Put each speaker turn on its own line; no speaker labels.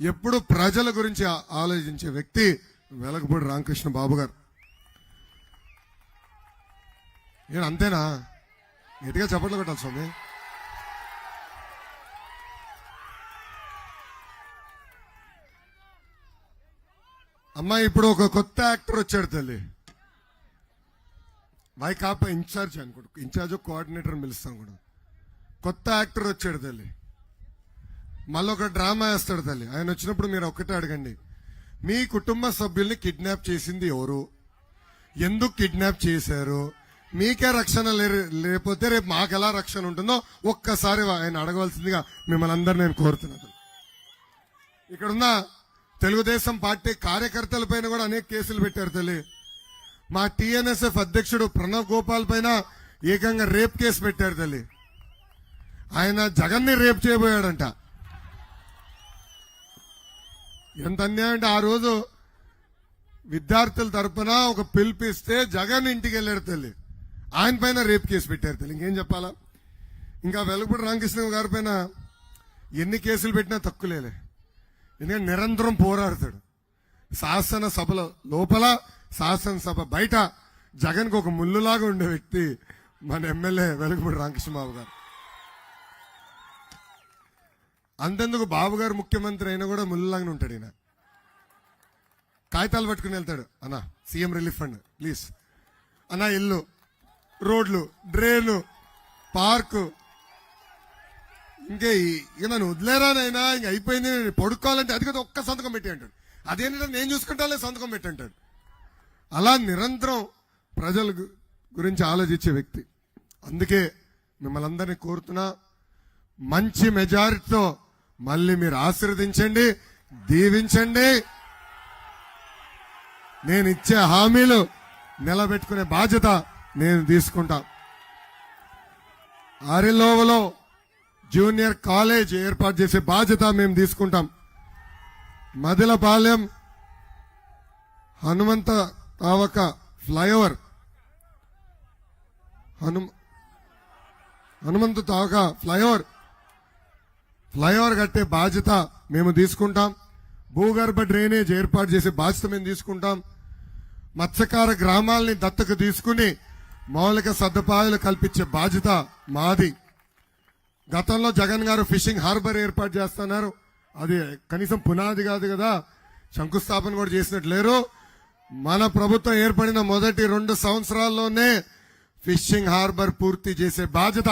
ఎప్పుడు ప్రజల గురించి ఆలోచించే వ్యక్తి వెలగపూడి రామకృష్ణ బాబు గారు. నేను అంతేనా? గట్టిగా చప్పట్లు కొట్టాలి స్వామి. అమ్మాయి ఇప్పుడు ఒక కొత్త యాక్టర్ వచ్చాడు తల్లి. వైకాపా ఇన్ఛార్జ్ అనుకోండి ఇన్ఛార్జ్ కోఆర్డినేటర్ పిలుస్తాం కూడా. కొత్త యాక్టర్ వచ్చాడు తల్లి. మళ్ళీ ఒక డ్రామా వేస్తాడు తల్లి. ఆయన వచ్చినప్పుడు మీరు ఒక్కటే అడగండి. మీ కుటుంబ సభ్యుల్ని కిడ్నాప్ చేసింది ఎవరు? ఎందుకు కిడ్నాప్ చేశారు? మీకే రక్షణ లేకపోతే రేపు మాకు ఎలా రక్షణ ఉంటుందో ఒక్కసారి ఆయన అడగవలసిందిగా మిమ్మల్ని అందరు నేను కోరుతున్నాను. ఇక్కడున్న తెలుగుదేశం పార్టీ కార్యకర్తల పైన కూడా అనేక కేసులు పెట్టారు తల్లి. మా టిఎన్ఎస్ఎఫ్ అధ్యక్షుడు ప్రణవ్ గోపాల్ పైన ఏకంగా రేప్ కేసు పెట్టారు తల్లి. ఆయన జగన్ని రేప్ చేయబోయాడంట. ఎంత అన్యాయం అంటే ఆ రోజు విద్యార్థుల తరపున ఒక పిలిపిస్తే జగన్ ఇంటికి వెళ్ళాడు తల్లి. ఆయన పైన రేప్ కేసు పెట్టారు తల్లి. ఇంకేం చెప్పాలా? ఇంకా వెలుగుపూడి రామకృష్ణ గారి పైన ఎన్ని కేసులు పెట్టినా తక్కువలేలే. ఎందుకంటే నిరంతరం పోరాడతాడు. శాసన సభలో లోపల శాసనసభ బయట జగన్కు ఒక ముళ్ళులాగా ఉండే వ్యక్తి మన ఎమ్మెల్యే వెలుగుపూడి రామకృష్ణబాబు గారు. అంతెందుకు బాబు గారు ముఖ్యమంత్రి అయినా కూడా ముళ్ళలాగానే ఉంటాడు ఈయన. కాగితాలు పట్టుకుని వెళ్తాడు. అన్న సీఎం రిలీఫ్ ఫండ్ ప్లీజ్. అన్న ఇల్లు రోడ్లు డ్రైను పార్కు. ఇంకే ఇక నన్ను వదిలేరానైనా ఇంక అయిపోయింది. పడుకోవాలంటే అది కదా ఒక్క సంతకం పెట్టి అంటాడు. అదేంటంటే నేను చూసుకుంటాలే సంతకం పెట్టి అంటాడు. అలా నిరంతరం ప్రజల గురించి ఆలోచించే వ్యక్తి. అందుకే మిమ్మల్ని అందరినీ కోరుతున్నా మంచి మెజారిటీతో మళ్ళీ మీరు ఆశీర్వదించండి దీవించండి. నేను ఇచ్చే హామీలు నిలబెట్టుకునే బాధ్యత నేను తీసుకుంటా. ఆరిలోవలో జూనియర్ కాలేజ్ ఏర్పాటు చేసే బాధ్యత మేము తీసుకుంటాం. Madilapalem Hanumantha Tavaka flyover. Hanuma Hanumanthu Tavaka flyover. Flyover కట్టే బాధ్యత మేము తీసుకుంటాం. భూగర్భ డ్రైనేజ్ ఏర్పాటు చేసే బాధ్యత మేము తీసుకుంటాం. మత్స్యకార గ్రామాల్ని దత్తకు తీసుకుని మౌలిక సదుపాయాలు కల్పించే బాధ్యత మాది. గతంలో జగన్ గారు ఫిషింగ్ హార్బర్ ఏర్పాటు చేస్తున్నారు. అది కనీసం పునాది కాదు కదా శంకుస్థాపన కూడా చేసినట్టు లేరు. మన ప్రభుత్వం ఏర్పడిన మొదటి రెండు సంవత్సరాల్లోనే ఫిషింగ్ హార్బర్ పూర్తి చేసే బాధ్యత